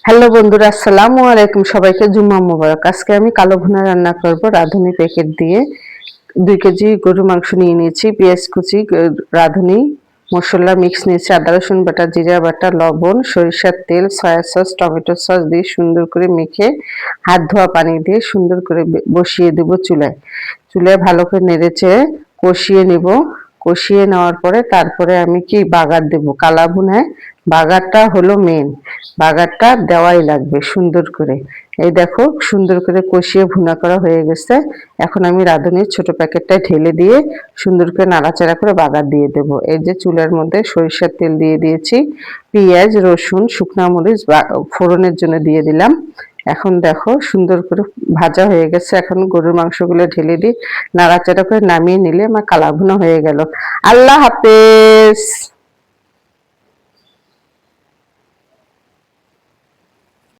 Hello বন্ধুরা, আসসালামু আলাইকুম সবাইকে। জুম্মা মোবারক। আজকে আমি কালো ভুনা রান্না করব রাঁধুনি প্যাকেট দিয়ে। দুই কেজি গরু মাংস নিয়ে নিয়েছি, পেঁয়াজ কুচি, রাঁধুনি, মশলা মিক্স নিয়েছি, আদা, রসুন বাটা, জিরা বাটা, লবণ, সরিষার তেল সয়া সস টমেটো সস দিয়ে সুন্দর করে মেখে হাত ধোয়া পানি দিয়ে সুন্দর করে বসিয়ে দেব চুলায়। চুলায় ভালো করে নেড়েছে কষিয়ে নেব। কষিয়ে নেওয়ার পরে তারপরে আমি কি বাগার দেব? কালা ভুনায় বাগারটা হলো মেন বাগারটা দেওয়াই লাগবে সুন্দর করে। এই দেখো সুন্দর করে কষিয়ে ভুনা করা হয়ে গেছে। এখন আমি রাঁধুনির ছোট প্যাকেটটা ঢেলে দিয়ে সুন্দর করে নাড়াচাড়া করে বাগার দিয়ে দেব। এই যে চুলার মধ্যে সরিষার তেল দিয়ে দিয়েছি। পেঁয়াজ, রসুন, শুকনা মরিচ ফোড়নের জন্য দিয়ে দিলাম। এখন দেখো সুন্দর করে ভাজা হয়ে গেছে। এখন গরুর মাংসগুলো ঢেলে দিয়ে নাড়াচাড়া করে নামিয়ে নিলে আমার কালাভুনা হয়ে গেল। আল্লাহ হাফেজ!